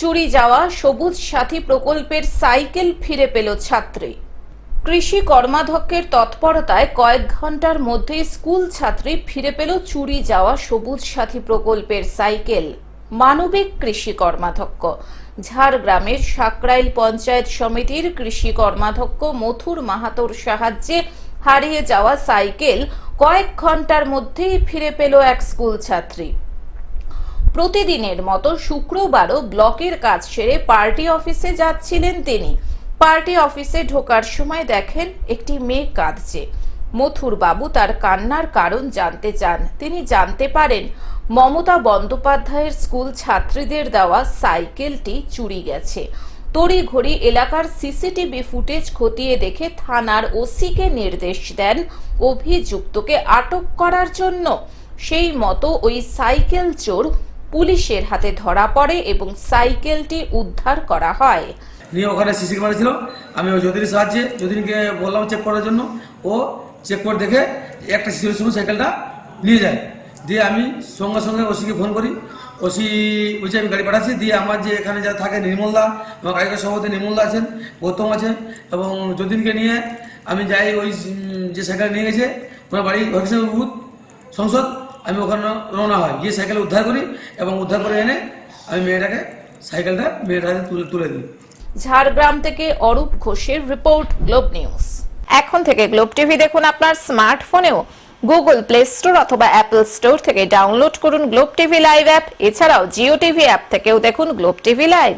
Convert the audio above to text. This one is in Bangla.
চুরি যাওয়া সবুজ সাথী প্রকল্পের সাইকেল ফিরে পেল ছাত্রী। কৃষি কর্মাধ্যক্ষের তৎপরতায় কয়েক ঘণ্টার মধ্যে স্কুল ছাত্রী ফিরে পেল চুরি যাওয়া সবুজ সাথী প্রকল্পের সাইকেল। মানবিক কৃষি কর্মাধ্যক্ষ। ঝাড়গ্রামের সাকরাইল পঞ্চায়েত সমিতির কৃষি কর্মাধ্যক্ষ মথুর মাহাতোর সাহায্যে হারিয়ে যাওয়া সাইকেল কয়েক ঘণ্টার মধ্যেই ফিরে পেল এক স্কুল ছাত্রী। প্রতিদিনের মতো শুক্রবারও ব্লকের কাজ সেরে পার্টি অফিসে যাচ্ছিলেন তিনি। পার্টি অফিসে ঢোকার সময় দেখেন একটি মেয়ে কাঁদছে। মথুর বাবু তার কান্নার কারণ জানতে চান। তিনি জানতে পারেন, মমতা বন্দ্যোপাধ্যায়ের স্কুল ছাত্রীদের দেওয়া সাইকেলটি চুরি গেছে। তড়িঘড়ি এলাকার সিসিটিভি ফুটেজ খতিয়ে দেখে থানার ওসিকে নির্দেশ দেন অভিযুক্তকে আটক করার জন্য। সেই মতো ওই সাইকেল চোর পুলিশের হাতে ধরা পড়ে এবং সাইকেলটি উদ্ধার করা হয়। নিয়ে ওখানে সিসি ক্যামেরা ছিল। আমি ওই যদিনের সাহায্যে যদিনকে বললাম চেক করার জন্য। ও চেক করে দেখে একটা সিসির সঙ্গে সাইকেলটা নিয়ে যায়। দিয়ে আমি সঙ্গে সঙ্গে ওসিকে ফোন করি। ওসি বলছে, আমি গাড়ি পাঠাচ্ছি। দিয়ে আমার যে এখানে যা থাকে, নির্মলদা এবং গাড়িটার সভাপতি নির্মলদা আছেন, গৌতম আছে এবং যদিনকে নিয়ে আমি যাই ওই যে সাইকেল নিয়ে গেছে, ওনার বাড়ি হরিকৃষ্ণ সংসদ। আমি ওখানে রওনা হয়। গিয়ে সাইকেল উদ্ধার করি এবং উদ্ধার করে এনে আমি মেয়েটাকে সাইকেলটা মেয়েটার হাতে তুলে তুলে দিই। ঝাড়গ্রাম থেকে অরূপ ঘোষের রিপোর্ট, গ্লোব নিউজ। এখন থেকে গ্লোব টিভি দেখুন আপনার স্মার্টফোনেও। গুগল প্লে স্টোর অথবা অ্যাপল স্টোর থেকে ডাউনলোড করুন গ্লোব টিভি লাইভ অ্যাপ। এছাড়াও জিও টিভি অ্যাপ থেকেও দেখুন গ্লোব টিভি লাইভ।